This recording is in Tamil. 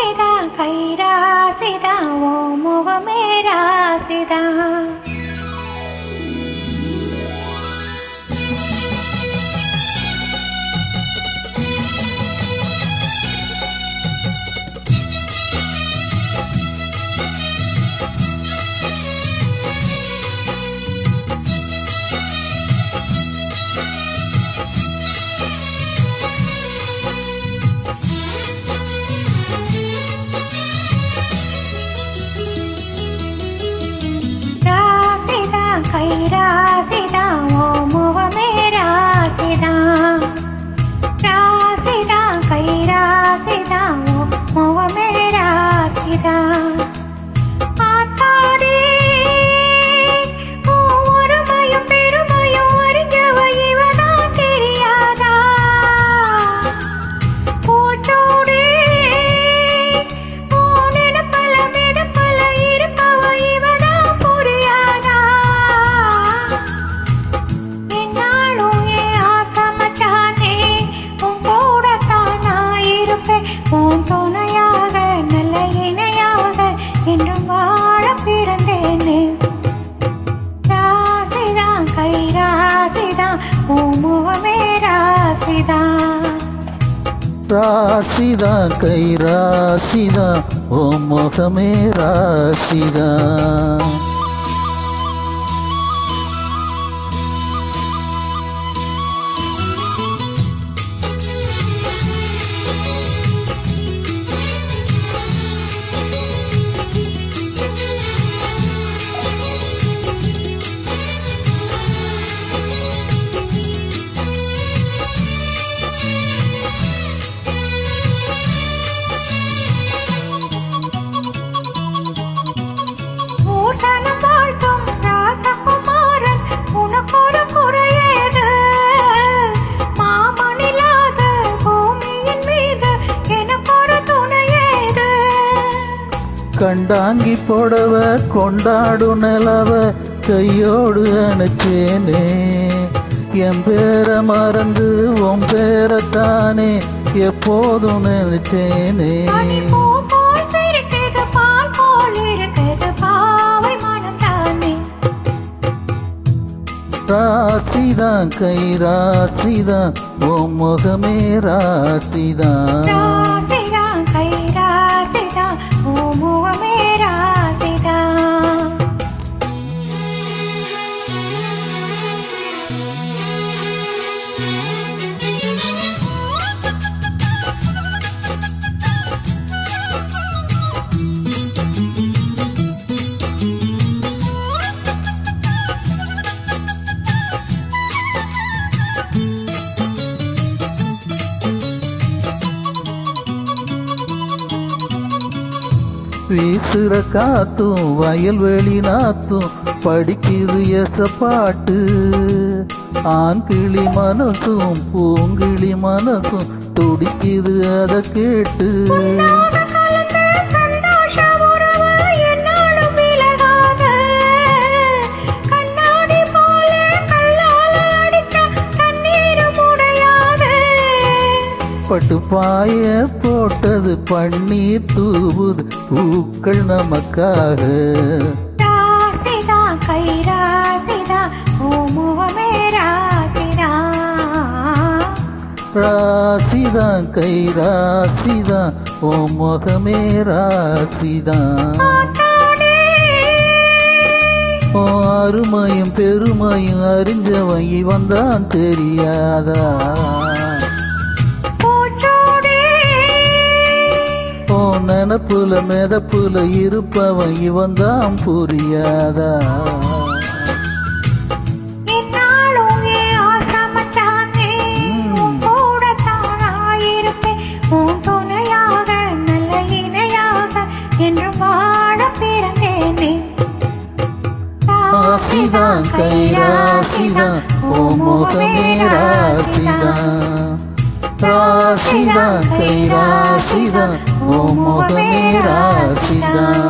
ராசிதா கை ராசிதா ஓ முகமே ராசிதா खैरा ராசிதா கை ராசிதா ஓ முகமே ராசிதா கண்டாங்கி போடவ கொண்டாடு நிலவ கையோடு அணைச்சேனே. என் பேரை மறந்து உன் பேரைத்தானே எப்போதும் நினைச்சேனே. ராசிதான் கை ராசிதான் ஓ முகமே ராசிதான். ராசிதா கை ஓ முகமே வீசுற காத்தும் வயல்வெளி நாத்தும் படிக்குது எச பாட்டு. ஆண் கிளி மனசும் பூங்கிளி மனசும் துடிக்குது அதை கேட்டு. பட்டு பாய போட்டது பன்னீர் தூவுது பூக்கள் நமக்காக. ராசிதான் கை ராசிதான் ஓ முகமே ராசிதான் அருமையும் பெருமையும் அறிஞ்சவன் இவன் தான் தெரியாதா? நினப்புல மிதப்புல இருப்பவன் இவன் தான் புரியாதா. ராசிதான் கை ராசிதான் ஓ முகமே ராசிதான். ராசிதான் கை ராசிதான் ஓ முகமே ராசிதான்